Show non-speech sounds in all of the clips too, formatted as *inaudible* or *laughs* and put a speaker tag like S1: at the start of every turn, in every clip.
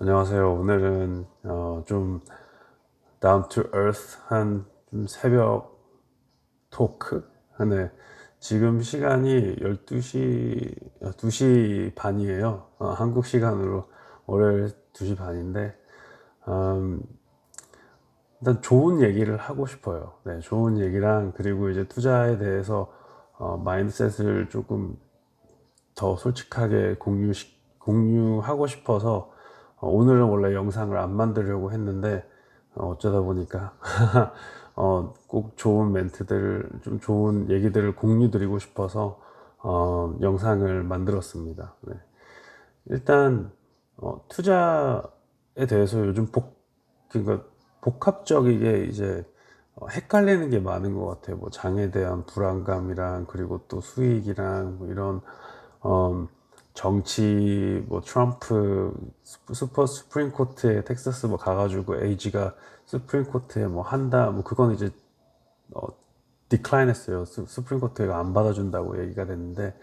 S1: 안녕하세요. 오늘은 어, 좀 down to earth 한좀 새벽 토크 하네. 지금 시간이 12시 2시 반이에요. 어, 한국 시간으로 월요일 2시 반인데 음, 일단 좋은 얘기를 하고 싶어요. 네, 좋은 얘기랑 그리고 이제 투자에 대해서 어, 마인드셋을 조금 더 솔직하게 공유 공유하고 싶어서 어, 오늘은 원래 영상을 안 만들려고 했는데 어, 어쩌다 보니까 *laughs* 어, 꼭 좋은 멘트들, 좀 좋은 얘기들을 공유드리고 싶어서 어, 영상을 만들었습니다. 네. 일단 어, 투자에 대해서 요즘 복, 그러니까 복합적이게 이제 어, 헷갈리는 게 많은 것 같아요. 뭐 장에 대한 불안감이랑 그리고 또 수익이랑 뭐 이런 어, 정치 뭐 트럼프 슈퍼 스프링 코트에 텍사스 뭐 가가지고 에이지가 스프링 코트에 뭐 한다 뭐 그건 이제 어 디클라인 했어요. 스프링 코트가 안 받아준다고 얘기가 됐는데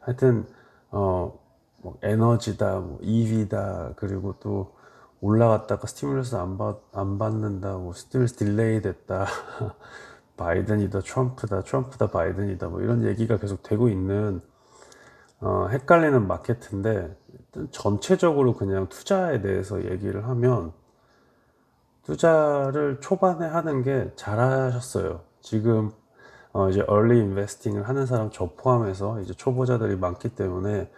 S1: 하여튼 어 뭐 에너지다 뭐 EV다 그리고 또 올라갔다가 스티뮬러스 안, 받, 안 받는다 뭐 스티뮬러스 딜레이 됐다. *laughs* 바이든이다 트럼프다 트럼프다 바이든이다 뭐 이런 얘기가 계속 되고 있는 어, 헷갈리는 마케트인데 전체적으로 그냥 투자에 대해서 얘기를 하면 투자를 초반에 하는 게 잘하셨어요. 지금 어, 이제 early investing을 하는 사람 저 포함해서 이제 초보자들이 많기 때문에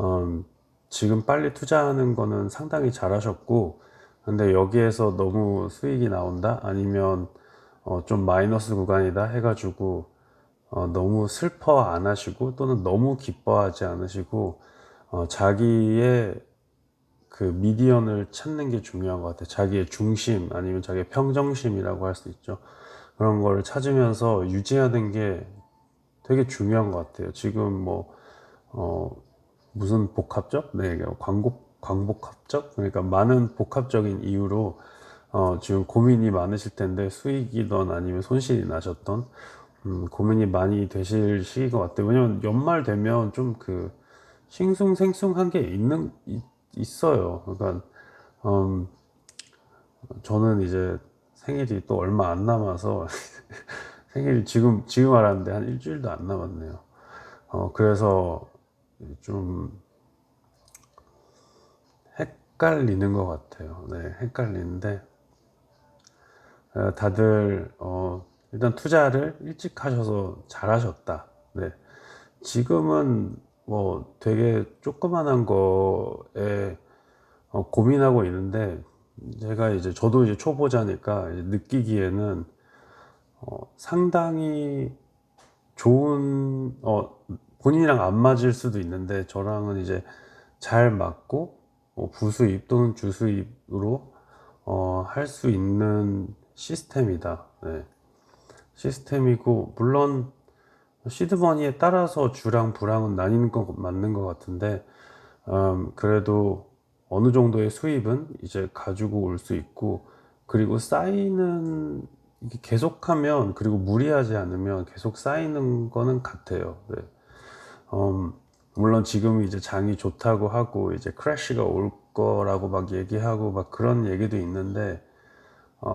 S1: 음, 지금 빨리 투자하는 거는 상당히 잘하셨고 근데 여기에서 너무 수익이 나온다 아니면 어, 좀 마이너스 구간이다 해가지고 어, 너무 슬퍼 안 하시고 또는 너무 기뻐하지 않으시고 어, 자기의 그 미디언을 찾는 게 중요한 것 같아요. 자기의 중심 아니면 자기의 평정심이라고 할 수 있죠. 그런 거를 찾으면서 유지하는 게 되게 중요한 것 같아요. 지금 뭐 어, 무슨 복합적? 네, 광고 광복합적? 그러니까 많은 복합적인 이유로 어, 지금 고민이 많으실 텐데 수익이든 아니면 손실이 나셨던 음, 고민이 많이 되실 시기인 것 같아요. 왜냐면 연말 되면 좀 그 싱숭생숭한 게 있는 있, 있어요. 그러니까 음, 저는 이제 생일이 또 얼마 안 남아서 *laughs* 생일이 지금 지금 알았는데 한 일주일도 안 남았네요. 어, 그래서 좀 헷갈리는 것 같아요. 네, 헷갈리는데 어, 다들 어, 일단 투자를 일찍 하셔서 잘하셨다. 네. 지금은 뭐 되게 조그만한 거에 어, 고민하고 있는데 제가 이제 저도 이제 초보자니까 이제 느끼기에는 어, 상당히 좋은 어, 본인이랑 안 맞을 수도 있는데 저랑은 이제 잘 맞고 어, 부수입 또는 주수입으로 어, 할 수 있는 시스템이다. 네. 시스템이고 물론 시드머니에 따라서 주랑 부랑은 나뉘는 건 맞는 것 같은데 음, 그래도 어느 정도의 수입은 이제 가지고 올 수 있고 그리고 쌓이는 계속하면 그리고 무리하지 않으면 계속 쌓이는 거는 같아요. 네. 음, 물론 지금 이제 장이 좋다고 하고 이제 크래쉬가 올 거라고 막 얘기하고 막 그런 얘기도 있는데 어,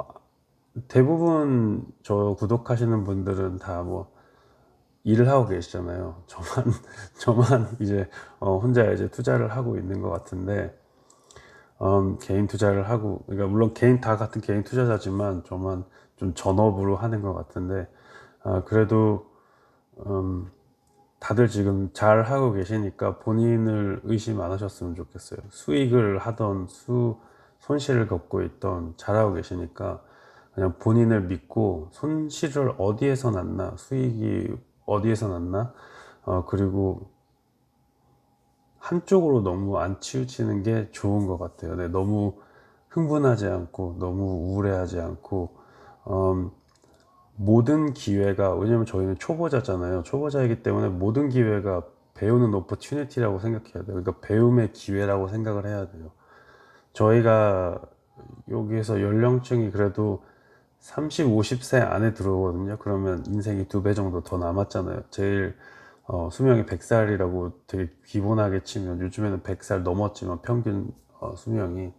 S1: 대부분 저 구독하시는 분들은 다 뭐 일을 하고 계시잖아요. *laughs* 저만 저만 이제 어 혼자 이제 투자를 하고 있는 것 같은데 음, 개인 투자를 하고 그러니까 물론 개인 다 같은 개인 투자자지만 저만 좀 전업으로 하는 것 같은데 아, 그래도 음, 다들 지금 잘 하고 계시니까 본인을 의심 안 하셨으면 좋겠어요. 수익을 하던 수 손실을 겪고 있던 잘하고 계시니까 그냥 본인을 믿고 손실을 어디에서 났나 수익이 어디에서 났나 어, 그리고 한쪽으로 너무 안 치우치는 게 좋은 것 같아요. 네, 너무 흥분하지 않고 너무 우울해하지 않고 음, 모든 기회가 왜냐면 저희는 초보자잖아요. 초보자이기 때문에 모든 기회가 배우는 오퍼튜니티라고 생각해야 돼요. 그러니까 배움의 기회라고 생각을 해야 돼요. 저희가 여기에서 연령층이 그래도 30, 50세 안에 들어오거든요. 그러면 인생이 두 배 정도 더 남았잖아요. 제일 어, 수명이 100살이라고 되게 기본하게 치면 요즘에는 100살 넘었지만 평균 어, 수명이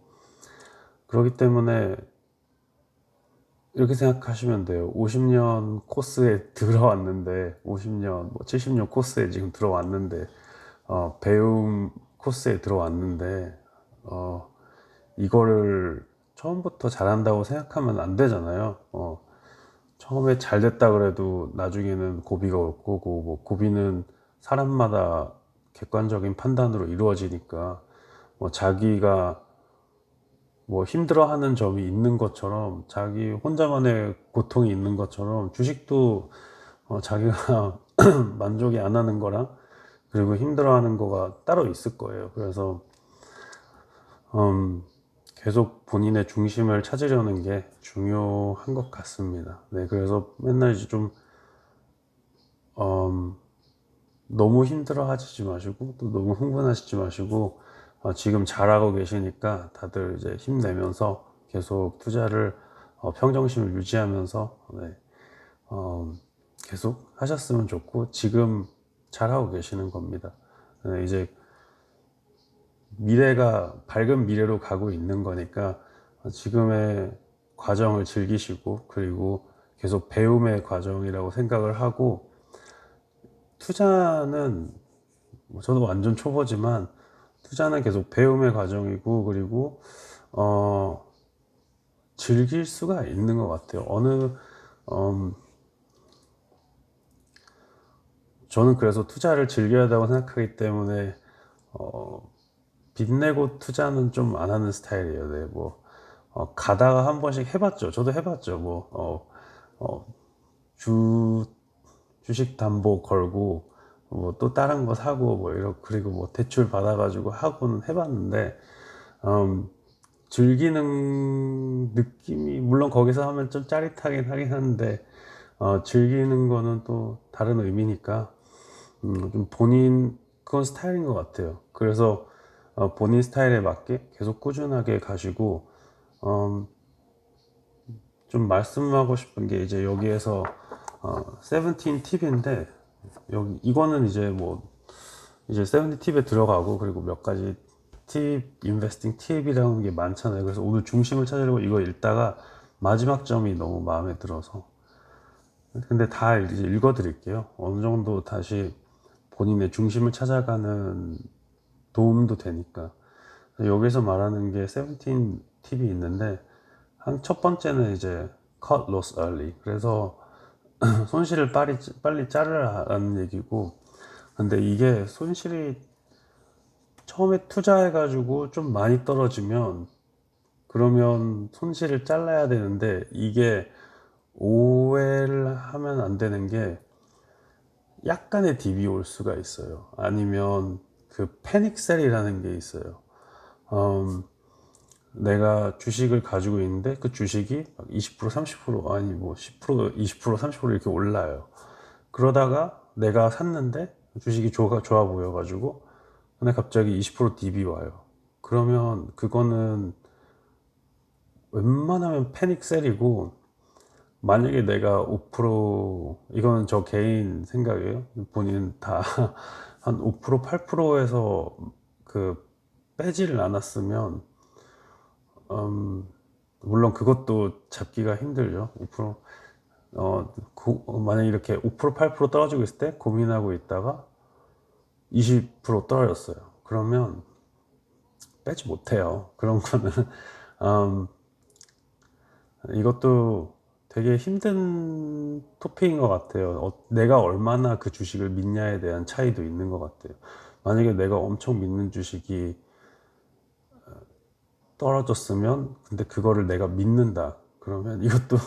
S1: 그렇기 때문에 이렇게 생각하시면 돼요. 50년 코스에 *laughs* 들어왔는데, 50년, 뭐 70년 코스에 지금 들어왔는데, 어, 배움 코스에 들어왔는데, 어, 이거를 처음부터 잘한다고 생각하면 안 되잖아요. 어, 처음에 잘 됐다 그래도 나중에는 고비가 올 거고, 뭐 고비는 사람마다 객관적인 판단으로 이루어지니까, 뭐 자기가 뭐 힘들어하는 점이 있는 것처럼 자기 혼자만의 고통이 있는 것처럼 주식도 어, 자기가 *clears throat* 만족이 안 하는 거랑 그리고 힘들어하는 거가 따로 있을 거예요. 그래서 음, 계속 본인의 중심을 찾으려는 게 중요한 것 같습니다. 네, 그래서 맨날 이제 좀 음, 너무 힘들어 하시지 마시고 또 너무 흥분하시지 마시고 어, 지금 잘하고 계시니까 다들 이제 힘내면서 계속 투자를 어, 평정심을 유지하면서 네, 어, 계속 하셨으면 좋고 지금 잘하고 계시는 겁니다. 네, 이제 미래가 밝은 미래로 가고 있는 거니까 지금의 과정을 즐기시고 그리고 계속 배움의 과정이라고 생각을 하고 투자는 뭐 저도 완전 초보지만 투자는 계속 배움의 과정이고 그리고 어 즐길 수가 있는 것 같아요. 어느 음, 저는 그래서 투자를 즐겨야 한다고 생각하기 때문에 어, 빚 내고 투자는 좀 안 하는 스타일이에요. 네, 뭐 어, 가다가 한 번씩 해봤죠. 저도 해봤죠. 뭐 어, 어, 주 주식 담보 걸고 뭐 또 다른 거 사고 뭐 이러 그리고 뭐 대출 받아가지고 하고는 해봤는데 음, 즐기는 느낌이 물론 거기서 하면 좀 짜릿하긴 하긴 한데 어, 즐기는 거는 또 다른 의미니까 음, 좀 본인 그건 스타일인 것 같아요. 그래서 어, 본인 스타일에 맞게 계속 꾸준하게 가시고 음, 좀 말씀하고 싶은 게 이제 여기에서 어, 세븐틴 팁인데 여기 이거는 이제 뭐 이제 세븐틴 팁에 들어가고 그리고 몇 가지 팁 인베스팅 팁이라는 게 많잖아요. 그래서 오늘 중심을 찾으려고 이거 읽다가 마지막 점이 너무 마음에 들어서 근데 다 이제 읽어 드릴게요. 어느 정도 다시 본인의 중심을 찾아가는 도움도 되니까. 여기서 말하는 게 세븐틴 팁이 있는데, 한 첫 번째는 이제 cut loss early. 그래서 *clears throat* 손실을 빨리, 빨리 자르라는 얘기고, 근데 이게 손실이 처음에 투자해 가지고 좀 많이 떨어지면, 그러면 손실을 잘라야 되는데, 이게 오해를 하면 안 되는 게, 약간의 딥이 올 수가 있어요. 아니면 그 패닉셀이라는 게 있어요. 음, 내가 주식을 가지고 있는데 그 주식이 20% 30% 아니 뭐 10% 20% 30% 이렇게 올라요. 그러다가 내가 샀는데 주식이 좋아, 좋아 보여가지고 근데 갑자기 20% 딥이 와요. 그러면 그거는 웬만하면 패닉셀이고 만약에 내가 5% 이거는 저 개인 생각이에요. 본인은 다 *laughs* 한 5% 8%에서 그 빼지를 않았으면 음 물론 그것도 잡기가 힘들죠. 5% 어, 고, 만약에 이렇게 5% 8% 떨어지고 있을 때 고민하고 있다가 20% 떨어졌어요. 그러면 빼지 못해요. 그런 거는 *laughs* 음, 이것도 되게 힘든 토픽인 것 같아요. 어, 내가 얼마나 그 주식을 믿냐에 대한 차이도 있는 것 같아요. 만약에 내가 엄청 믿는 주식이 어, 떨어졌으면, 근데 그거를 내가 믿는다. 그러면 *laughs* 이것도,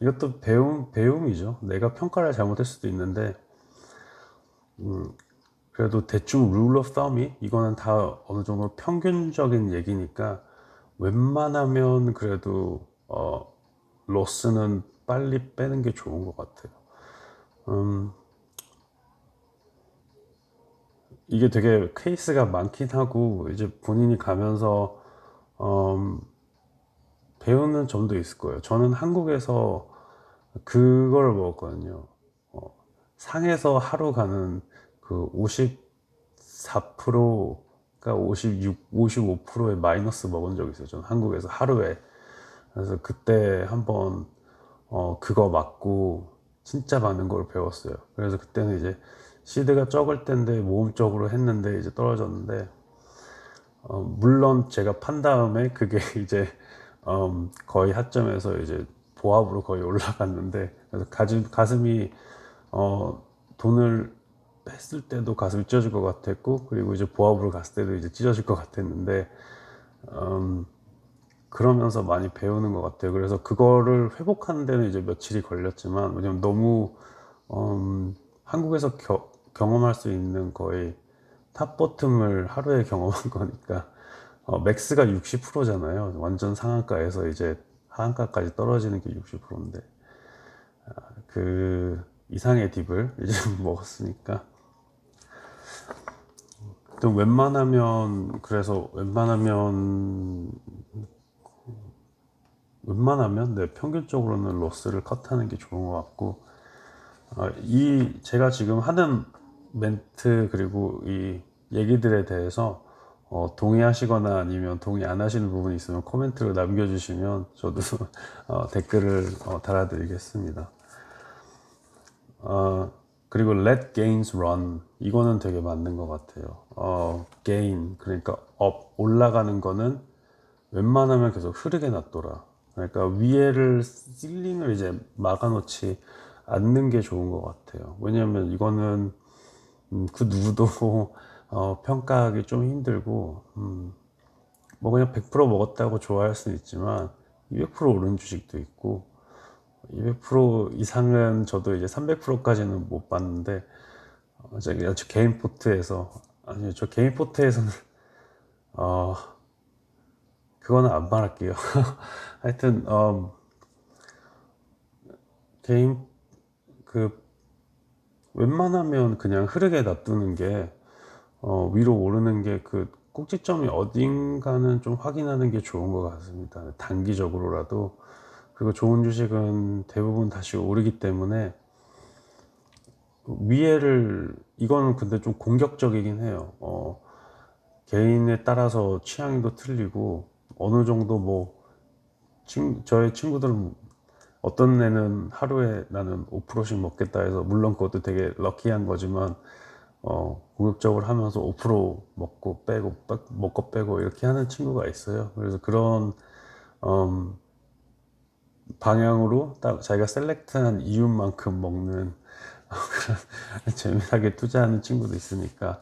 S1: 이것도 배움, 배움이죠. 내가 평가를 잘못할 수도 있는데, 음, 그래도 대충 룰 오브 썸이, 이거는 다 어느 정도 평균적인 얘기니까, 웬만하면 그래도, 어, 로스는 빨리 빼는 게 좋은 것 같아요. 음, 이게 되게 케이스가 많긴 하고 이제 본인이 가면서 음, 배우는 점도 있을 거예요. 저는 한국에서 그걸 먹었거든요. 어, 상에서 하루 가는 그 54%그 보니까 56, 55%의 마이너스 먹은 적이 있어요. 저는 한국에서 하루에. 그래서 그때 한번 어, 그거 맞고 진짜 많은 걸 배웠어요. 그래서 그때는 이제 시드가 적을 때인데 모험적으로 했는데 이제 떨어졌는데 어, 물론 제가 판 다음에 그게 *laughs* 이제 음, 거의 하점에서 이제 보합으로 거의 올라갔는데 그래서 가슴, 가슴이 어, 돈을 했을 때도 가슴이 찢어질 것 같았고 그리고 이제 보합으로 갔을 때도 이제 찢어질 것 같았는데 음, 그러면서 많이 배우는 것 같아요. 그래서 그거를 회복하는 데는 이제 며칠이 걸렸지만 왜냐면 너무 음, 한국에서 겨, 경험할 수 있는 거의 탑 버튼을 하루에 *laughs* 경험한 거니까 어, 맥스가 60%잖아요. 완전 상한가에서 이제 하한가까지 떨어지는 게 60%인데 아, 그 이상의 딥을 *laughs* 이제 먹었으니까 또 웬만하면 그래서 웬만하면 웬만하면 네, 평균적으로는 로스를 컷하는 게 좋은 것 같고 어, 이 제가 지금 하는 멘트 그리고 이 얘기들에 대해서 어, 동의하시거나 아니면 동의 안 하시는 부분이 있으면 코멘트로 남겨주시면 저도 *laughs* 어, 댓글을 어, 달아드리겠습니다. 어, 그리고 let gains run 이거는 되게 맞는 것 같아요. 어, gain 그러니까 up 올라가는 거는 웬만하면 계속 흐르게 놔둬라. 그러니까 위에를 실링을 이제 막아놓지 않는 게 좋은 것 같아요. 왜냐하면 이거는 음, 그 누구도 *laughs* 어, 평가하기 좀 힘들고 음, 뭐 그냥 100% 먹었다고 좋아할 수는 있지만 200% 오른 주식도 있고 200% 이상은 저도 이제 300%까지는 못 봤는데 어, 저, 저 개인 포트에서 아니요 저 개인 포트에서는 *laughs* 어 그거는 안 말할게요. *laughs* 하여튼 음, 개인 그 웬만하면 그냥 흐르게 놔두는 게 어, 위로 오르는 게 그 꼭지점이 어딘가는 좀 확인하는 게 좋은 것 같습니다. 단기적으로라도 그리고 좋은 주식은 대부분 다시 오르기 때문에 위에를 이거는 근데 좀 공격적이긴 해요. 어, 개인에 따라서 취향도 틀리고 어느 정도 뭐 친, 저의 친구들은 어떤 애는 하루에 나는 5%씩 먹겠다 해서 물론 그것도 되게 럭키한 거지만 어, 공격적으로 하면서 5% 먹고 빼고 빼, 먹고 빼고 이렇게 하는 친구가 있어요. 그래서 그런 음, 방향으로 딱 자기가 셀렉트한 이윤만큼 먹는 *laughs* 그런 재미나게 투자하는 친구도 있으니까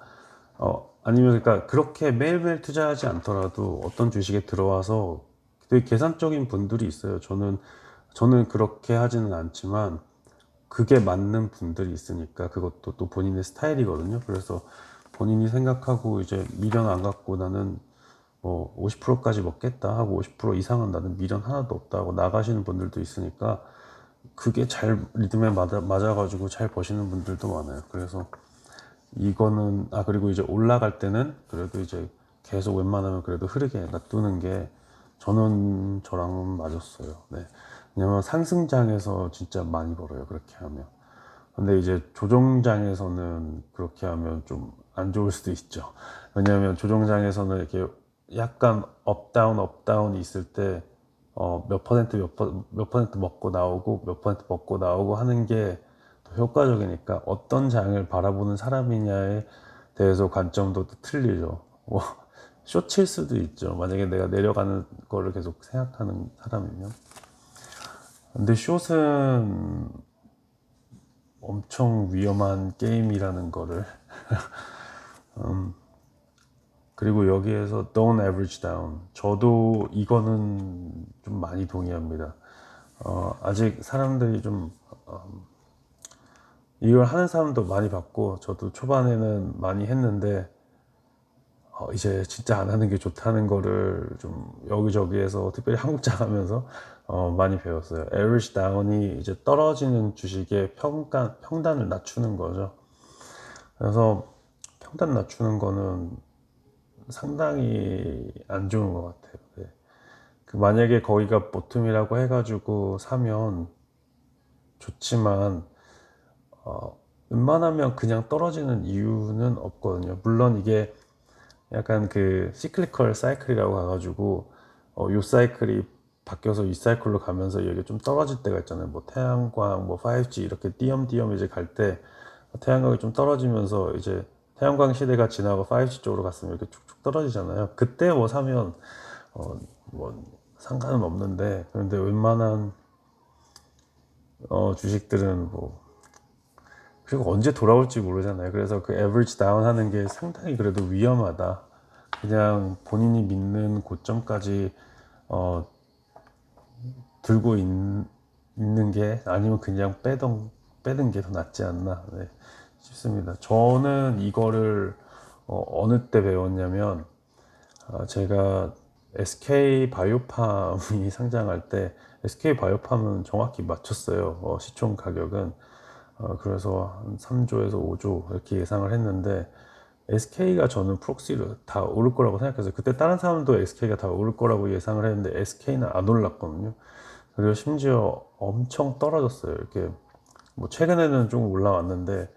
S1: 어, 아니면 그러니까 그렇게 매일매일 투자하지 않더라도 어떤 주식에 들어와서 되게 계산적인 분들이 있어요. 저는 저는 그렇게 하지는 않지만 그게 맞는 분들이 있으니까 그것도 또 본인의 스타일이거든요. 그래서 본인이 생각하고 이제 미련 안 갖고 나는 뭐 50%까지 먹겠다 하고 50% 이상은 나는 미련 하나도 없다 하고 나가시는 분들도 있으니까 그게 잘 리듬에 맞아, 맞아가지고 잘 버시는 분들도 많아요. 그래서 이거는 아 그리고 이제 올라갈 때는 그래도 이제 계속 웬만하면 그래도 흐르게 놔두는 게 저는 저랑은 맞았어요. 네. 왜냐면 상승장에서 진짜 많이 벌어요. 그렇게 하면. 근데 이제 조정장에서는 그렇게 하면 좀 안 좋을 수도 있죠. 왜냐하면 조정장에서는 이렇게 약간 업다운 업다운이 있을 때 어, 몇 퍼센트 몇, 퍼, 몇 퍼센트 먹고 나오고 몇 퍼센트 먹고 나오고 하는 게더 효과적이니까 어떤 장을 바라보는 사람이냐에 대해서 관점도 또 틀리죠. 뭐, 쇼칠 수도 있죠. 만약에 내가 내려가는 거를 계속 생각하는 사람이면. 근데 숏은 엄청 위험한 게임이라는 거를 *laughs* 음, 그리고 여기에서 don't average down 저도 이거는 좀 많이 동의합니다 어, 아직 사람들이 좀 음, 이걸 하는 사람도 많이 봤고 저도 초반에는 많이 했는데 어, 이제 진짜 안 하는 게 좋다는 거를 좀 여기저기에서 특별히 한국장 하면서 어, 많이 배웠어요. average down이 이제 떨어지는 주식의 평가, 평단을 낮추는 거죠. 그래서 평단 낮추는 거는 상당히 안 좋은 것 같아요. 네. 그 만약에 거기가 보통이라고 해가지고 사면 좋지만 어, 웬만하면 그냥 떨어지는 이유는 없거든요. 물론 이게 약간 그 시클리컬 사이클이라고 가가지고 어, 요 사이클이 바뀌어서 이 사이클로 가면서 이게 좀 떨어질 때가 있잖아요. 뭐 태양광, 뭐 5G 이렇게 띄엄띄엄 이제 갈 때 태양광이 좀 떨어지면서 이제 태양광 시대가 지나고 5G 쪽으로 갔으면 이렇게 쭉쭉 떨어지잖아요. 그때 뭐 사면 어, 뭐 상관은 없는데 그런데 웬만한 어, 주식들은 뭐 그리고 언제 돌아올지 모르잖아요. 그래서 그 에버리지 다운 하는 게 상당히 그래도 위험하다. 그냥 본인이 믿는 고점까지 어, 들고 있, 있는 게 아니면 그냥 빼던 빼는 게 더 낫지 않나 네, 싶습니다. 저는 이거를 어, 느때 배웠냐면 어, 제가 SK 바이오팜이 *laughs* 상장할 때 SK 바이오팜은 정확히 맞췄어요. 어, 시총 가격은 어, 그래서 한 3조에서 5조 이렇게 예상을 했는데 SK가 저는 프록시로 다 오를 거라고 생각했어요. 그때 다른 사람도 SK가 다 오를 거라고 예상을 했는데 SK는 안 올랐거든요. 그리고 심지어 엄청 떨어졌어요. 이렇게 뭐 최근에는 좀 올라왔는데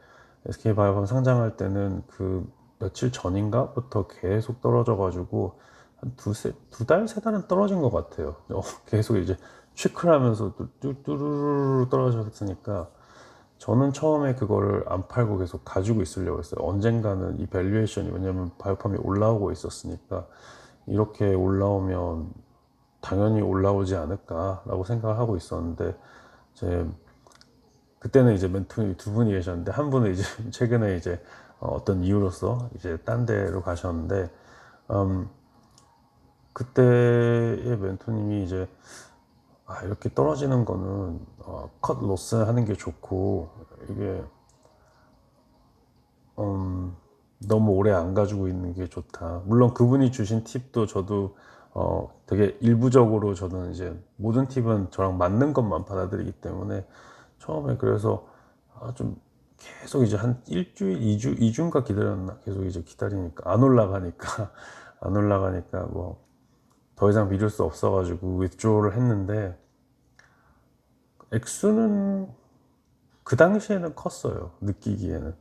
S1: SK 바이오팜 상장할 때는 그 며칠 전인가부터 계속 떨어져가지고 한 두세 두 달 세 달은 떨어진 것 같아요. *laughs* 어, 계속 이제 쉬클하면서 뚜루루루 떨어졌으니까 저는 처음에 그거를 안 팔고 계속 가지고 있으려고 했어요. 언젠가는 이 밸류에이션이 왜냐면 바이오팜이 올라오고 있었으니까 이렇게 올라오면 당연히 올라오지 않을까라고 생각을 하고 있었는데 제 그때는 이제 멘토이 두 분이 계셨는데 한 분은 이제 *laughs* 최근에 이제 어떤 이유로서 이제 딴 데로 가셨는데 음, 그때의 멘토님이 이제 아, 이렇게 떨어지는 거는 어, 컷 로스 하는 게 좋고 이게 음, 너무 오래 안 가지고 있는 게 좋다. 물론 그분이 주신 팁도 저도 어, 되게 일부적으로 저는 이제 모든 팁은 저랑 맞는 것만 받아들이기 때문에 처음에 그래서 아, 좀 계속 이제 한 일주일, 이주, 이주인가 기다렸나? 계속 이제 기다리니까 안 올라가니까 *laughs* 안 올라가니까 뭐 더 이상 믿을 수 없어가지고 윗드로를 했는데 액수는 그 당시에는 컸어요. 느끼기에는.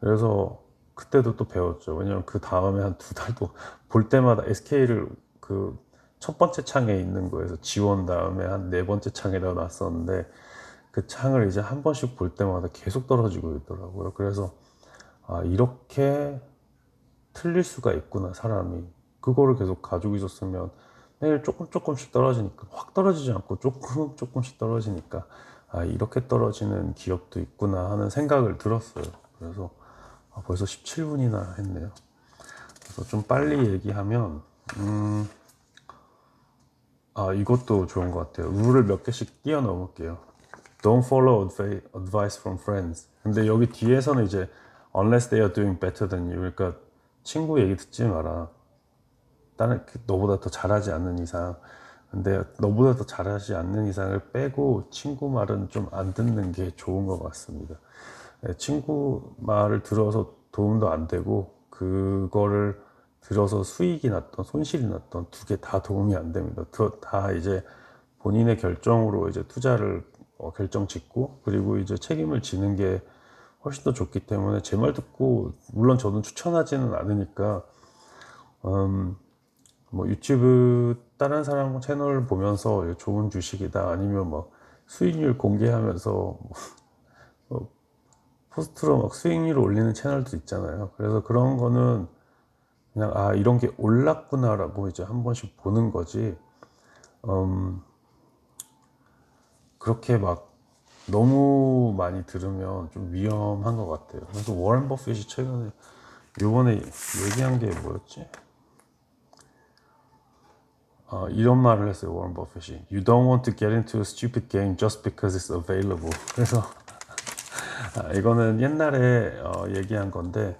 S1: 그래서 그때도 또 배웠죠. 왜냐면 그 다음에 한 두 달도 *laughs* 볼 때마다 SK를 그 첫 번째 창에 있는 거에서 지원 다음에 한 네 번째 창에다 놨었는데 그 창을 이제 한 번씩 볼 때마다 계속 떨어지고 있더라고요. 그래서 아, 이렇게 틀릴 수가 있구나, 사람이. 그거를 계속 가지고 있었으면 매일 조금 조금씩 떨어지니까 확 떨어지지 않고 조금 조금씩 떨어지니까 아, 이렇게 떨어지는 기업도 있구나 하는 생각을 들었어요. 그래서 아, 벌써 17분이나 했네요. 그래서 좀 빨리 얘기하면 음, 아 이것도 좋은 것 같아요. 룰을 몇 개씩 뛰어넘을게요. Don't follow advice from friends. 근데 여기 뒤에서는 이제 unless they are doing better than you. 그러니까 친구 얘기 듣지 마라. 다른 너보다 더 잘하지 않는 이상. 근데 너보다 더 잘하지 않는 이상을 빼고 친구 말은 좀 안 듣는 게 좋은 것 같습니다. 네, 친구 말을 들어서 도움도 안 되고 그거를 들어서 수익이 났던 손실이 났던 두 개 다 도움이 안 됩니다. 다 이제 본인의 결정으로 이제 투자를 어, 결정 짓고 그리고 이제 책임을 지는 게 훨씬 더 좋기 때문에 제 말 듣고 물론 저는 추천하지는 않으니까 음, 뭐 유튜브 다른 사람 채널 보면서 좋은 주식이다 아니면 뭐 수익률 공개하면서 뭐, *laughs* 뭐 포스트로 막 수익률 올리는 채널도 있잖아요. 그래서 그런 거는 그냥 아 이런 게 올랐구나라고 이제 한 번씩 보는 거지. 음, 그렇게 막 너무 많이 들으면 좀 위험한 것 같아요. 그래서 워렌 버핏이 최근에 요번에 얘기한 게 뭐였지? 어, 이런 말을 했어요. 워렌 버핏이 You don't want to get into a stupid game just because it's available. *laughs* 그래서 아, 이거는 옛날에 어, 얘기한 건데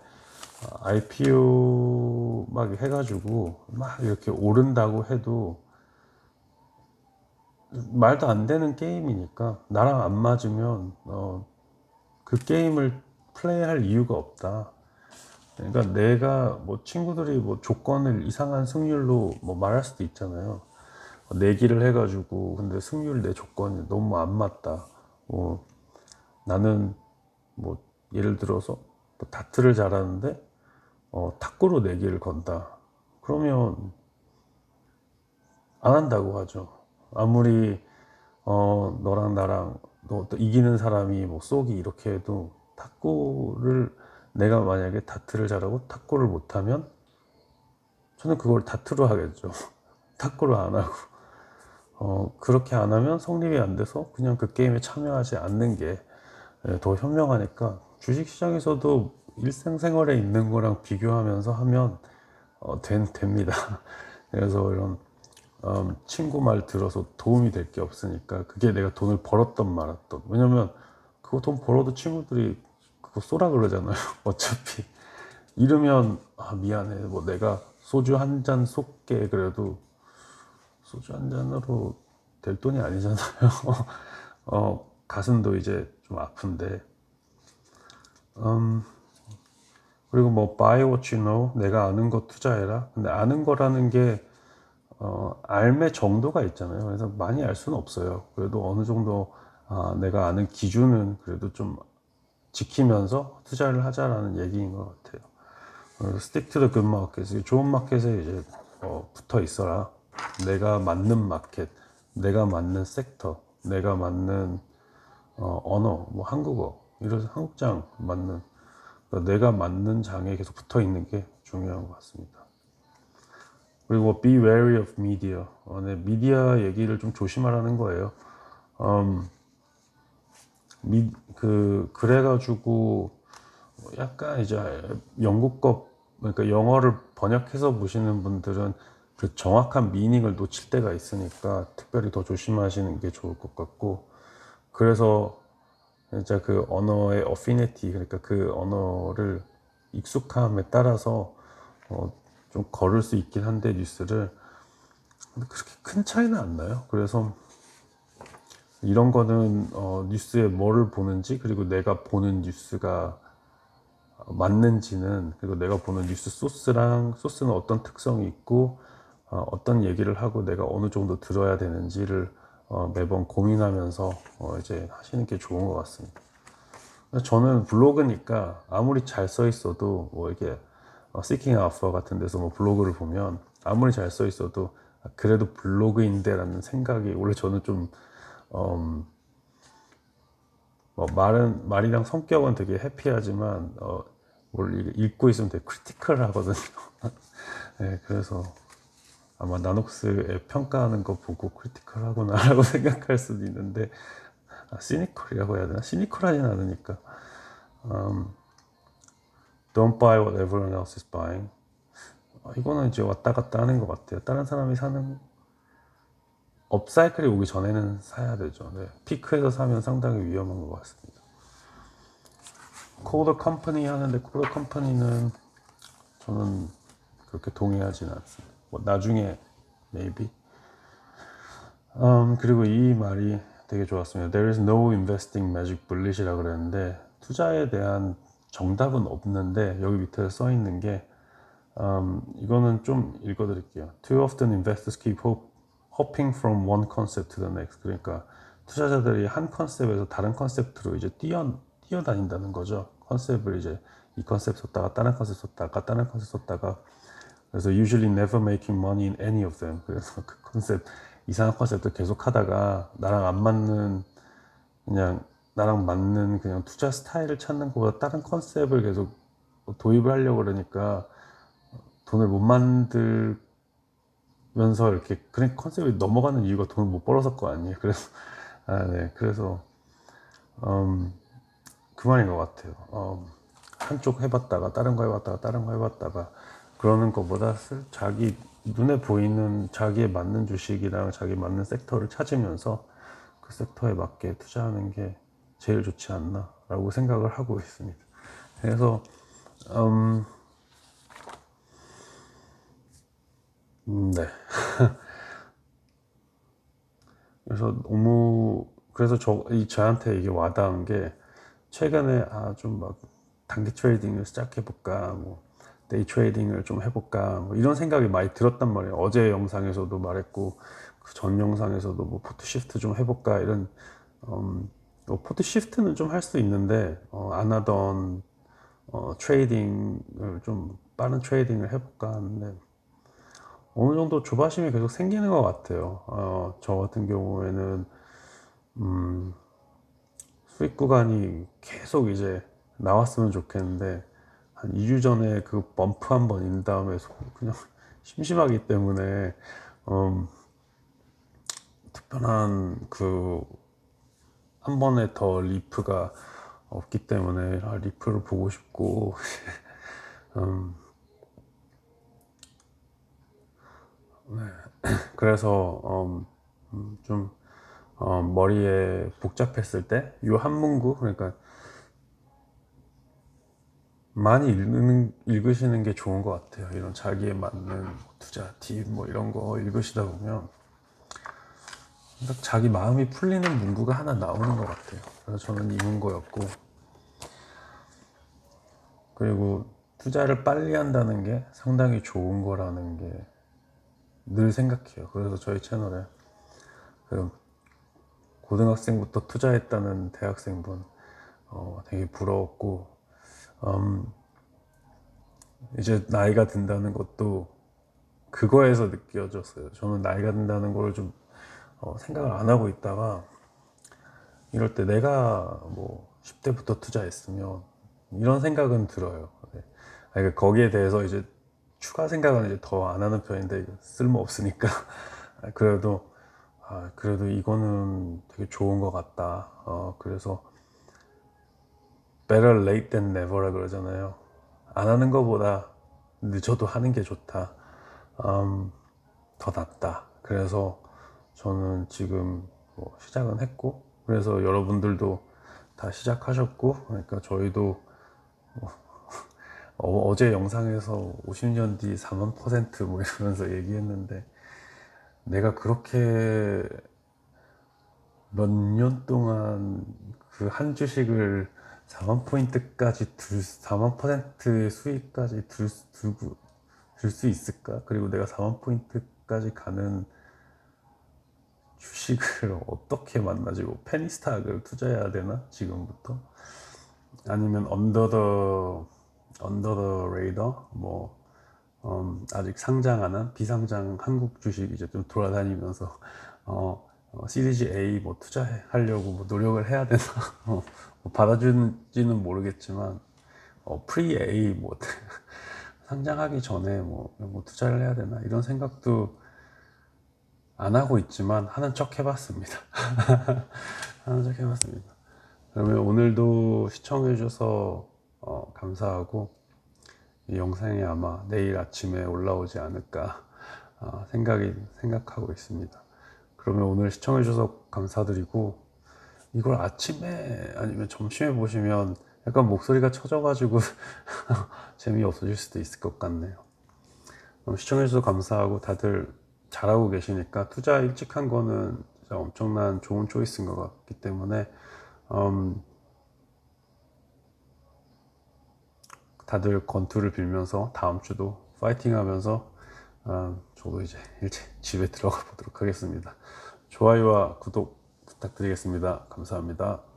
S1: 어, IPO 막 해가지고 막 이렇게 오른다고 해도 말도 안 되는 게임이니까 나랑 안 맞으면 어, 그 게임을 플레이할 이유가 없다. 그러니까 내가 뭐 친구들이 뭐 조건을 이상한 승률로 뭐 말할 수도 있잖아요. 내기를 해가지고 근데 승률 내 조건이 너무 안 맞다. 뭐 나는 뭐 예를 들어서 뭐 다트를 잘하는데 어, 탁구로 내기를 건다. 그러면 안 한다고 하죠. 아무리 어, 너랑 나랑 너, 또 이기는 사람이 뭐 쏘기 이렇게 해도 탁구를 내가 만약에 다트를 잘하고 탁구를 못하면 저는 그걸 다트로 하겠죠. *laughs* 탁구를 안 하고 어, 그렇게 안 하면 성립이 안 돼서 그냥 그 게임에 참여하지 않는 게 더 현명하니까 주식시장에서도 일상생활에 있는 거랑 비교하면서 하면 어, 된, 됩니다. *laughs* 그래서 이런 음, 친구 말 들어서 도움이 될 게 없으니까 그게 내가 돈을 벌었던 말았던 왜냐면 그거 돈 벌어도 친구들이 그거 쏘라 그러잖아요. *laughs* 어차피 이러면 아 미안해 뭐 내가 소주 한 잔 쏠게 그래도 소주 한 잔으로 될 돈이 아니잖아요. *laughs* 어, 가슴도 이제 좀 아픈데. 음, 그리고 뭐 buy what you know, 내가 아는 거 투자해라. 근데 아는 거라는 게 어, 알매 정도가 있잖아요. 그래서 많이 알 수는 없어요. 그래도 어느 정도 아, 내가 아는 기준은 그래도 좀 지키면서 투자를 하자라는 얘기인 것 같아요. the good market. 좋은 마켓에 이제 어, 붙어 있어라. 내가 맞는 마켓, 내가 맞는 섹터, 내가 맞는 어, 언어, 뭐 한국어, 이런 한국장 맞는 그러니까 내가 맞는 장에 계속 붙어 있는 게 중요한 것 같습니다. 그리고 뭐 be wary of media. 어, 네, 미디어 얘기를 좀 조심하라는 거예요. 음, 미, 그 그래가지고 약간 이제 영국 거 그러니까 영어를 번역해서 보시는 분들은 그 정확한 미닝을 놓칠 때가 있으니까 특별히 더 조심하시는 게 좋을 것 같고 그래서 진짜 그 언어의 어피니티 그러니까 그 언어를 익숙함에 따라서 어, 좀 걸을 수 있긴 한데 뉴스를 근데 그렇게 큰 차이는 안 나요. 그래서 이런 거는 어, 뉴스에 뭐를 보는지 그리고 내가 보는 뉴스가 맞는지는 그리고 내가 보는 뉴스 소스랑 소스는 어떤 특성이 있고 어, 어떤 얘기를 하고 내가 어느 정도 들어야 되는지를 어, 매번 고민하면서 어, 이제 하시는 게 좋은 것 같습니다. 저는 블로그니까 아무리 잘 써 있어도 뭐 이렇게 어, Seeking Alpha 같은 데서 뭐 블로그를 보면 아무리 잘 써 있어도 아, 그래도 블로그인데라는 생각이 원래 저는 좀 음, 뭐 말은 말이랑 성격은 되게 해피하지만 어, 뭘 읽고 있으면 되게 크리티컬 하거든요. *laughs* 네, 그래서 아마 나녹스에 평가하는 거 보고 크리티컬하구나라고 *laughs* 생각할 수도 있는데 아, 시니컬이라고 해야 되나? 시니컬하진 않으니까. Um, don't buy what everyone else is buying. 아, 이거는 이제 왔다 갔다 하는 것 같아요. 다른 사람이 사는 업사이클이 오기 전에는 사야 되죠. 네. 피크에서 사면 상당히 위험한 것 같습니다. 코더 컴퍼니 하는데 코더 컴퍼니는 저는 그렇게 동의하지는 않습니다. 뭐 나중에 maybe. 음, 그리고 이 말이 되게 좋았습니다. There is no investing magic bullet이라 그랬는데 투자에 대한 정답은 없는데 여기 밑에 써 있는 게 음, 이거는 좀 읽어드릴게요. Too often investors keep hope, hopping from one concept to the next. 그러니까 투자자들이 한 컨셉에서 다른 컨셉트로 이제 뛰어 뛰어다닌다는 거죠. 컨셉을 이제 이 컨셉 썼다가 다른 컨셉 썼다가 다른 컨셉 썼다가 그래서 usually never making money in any of them. 그래서 그 컨셉 이상한 컨셉도 계속 하다가 나랑 안 맞는 그냥 나랑 맞는 그냥 투자 스타일을 찾는 것보다 다른 컨셉을 계속 도입을 하려고 그러니까 돈을 못 만들 면서 이렇게 그런 컨셉이 넘어가는 이유가 돈을 못 벌어서 거 아니에요. 그래서 *laughs* 아, 네. 그래서 음, 그 말인 것 같아요. 음, 한쪽 해봤다가 다른 거 해봤다가 다른 거 해봤다가 그러는 것보다 자기 눈에 보이는 자기에 맞는 주식이랑 자기 맞는 섹터를 찾으면서 그 섹터에 맞게 투자하는 게 제일 좋지 않나라고 생각을 하고 있습니다. 그래서 음, 음 네. *laughs* 그래서 너무 그래서 저 이 저한테 이게 와닿은 게 최근에 아 좀 막 단기 트레이딩을 시작해 볼까 뭐 데이 트레이딩을 좀 해볼까 뭐 이런 생각이 많이 들었단 말이에요. 어제 영상에서도 말했고 그 전 영상에서도 뭐 포트 시프트 좀 해볼까 이런 음, 뭐 포트 시프트는 좀 할 수 있는데 어, 안 하던 어, 트레이딩을 좀 빠른 트레이딩을 해볼까 하는데 어느 정도 조바심이 계속 생기는 것 같아요. 어, 저 같은 경우에는 음, 수익 구간이 계속 이제 나왔으면 좋겠는데 한 2주 전에 그 범프 한 번 인 다음에 소- 그냥 *laughs* 심심하기 때문에 음, 특별한 그 한 번에 더 리프가 없기 때문에 아, 리프를 보고 싶고 *laughs* 음, *clears throat* 그래서 음, 음, 좀 어, 머리에 복잡했을 때 이 한 문구 그러니까 많이 읽는, 읽으시는 게 좋은 것 같아요. 이런 자기에 맞는 투자 팁 뭐 이런 거 읽으시다 보면 딱 자기 마음이 풀리는 문구가 하나 나오는 것 같아요. 그래서 저는 이 문구였고 그리고 투자를 빨리 한다는 게 상당히 좋은 거라는 게 늘 생각해요. 그래서 저희 채널에 그 고등학생부터 투자했다는 대학생분 어, 되게 부러웠고 음, 이제 나이가 든다는 것도 그거에서 느껴졌어요. 저는 나이가 든다는 걸 좀 어, 생각을 안 하고 있다가 이럴 때 내가 뭐 10대부터 투자했으면 이런 생각은 들어요. 네. 아니, 그러니까 거기에 대해서 이제 추가 생각은 이제 더 안 하는 편인데 쓸모 없으니까 *laughs* 그래도 아, 그래도 이거는 되게 좋은 것 같다. 어, 그래서 better late than never라 그러잖아요. 안 하는 것보다 늦어도 하는 게 좋다. 음, 더 낫다. 그래서 저는 지금 뭐 시작은 했고, 그래서 여러분들도 다 시작하셨고, 그러니까 저희도 어, 어 제 영상에서 50년 뒤 4만 퍼센트 뭐 이러면서 *laughs* 얘기했는데 내가 그렇게 몇 년 동안 그 한 주식을 4만 포인트까지 들 4만 퍼센트의 수익까지 들, 들고 들 수 있을까? 그리고 내가 4만 포인트까지 가는 주식을 *laughs* 어떻게 만나지? 뭐 페니스탁을 투자해야 되나? 지금부터? 아니면 언더 더 언더 더 레이더 뭐 음, 아직 상장 안한 비상장 한국 주식 이제 좀 돌아다니면서 *laughs* 어, 어, 시리즈 A 뭐 투자하려고 뭐 노력을 해야 되나 *laughs* 어, 뭐 받아주는지는 모르겠지만 어, 프리 A 뭐 *laughs* 상장하기 전에 뭐, 뭐 투자를 해야 되나 이런 생각도 안 하고 있지만 하는 척 해봤습니다. 하는 척 해봤습니다. 그러면 오늘도 시청해줘서 어, 감사하고 이 영상이 아마 내일 아침에 올라오지 않을까 어, 생각이 생각하고 있습니다. 그러면 오늘 시청해 주셔서 감사드리고 이걸 아침에 아니면 점심에 보시면 약간 목소리가 처져가지고 *laughs* 재미 없어질 수도 있을 것 같네요. 그럼 시청해 주셔서 감사하고 다들 잘하고 계시니까 투자 일찍 한 거는 엄청난 좋은 초이스인 것 같기 때문에 음, 다들 건투를 빌면서 다음 주도 파이팅 하면서 음, 저도 이제 일찍 집에 들어가 보도록 하겠습니다. 좋아요와 구독 부탁드리겠습니다. 감사합니다.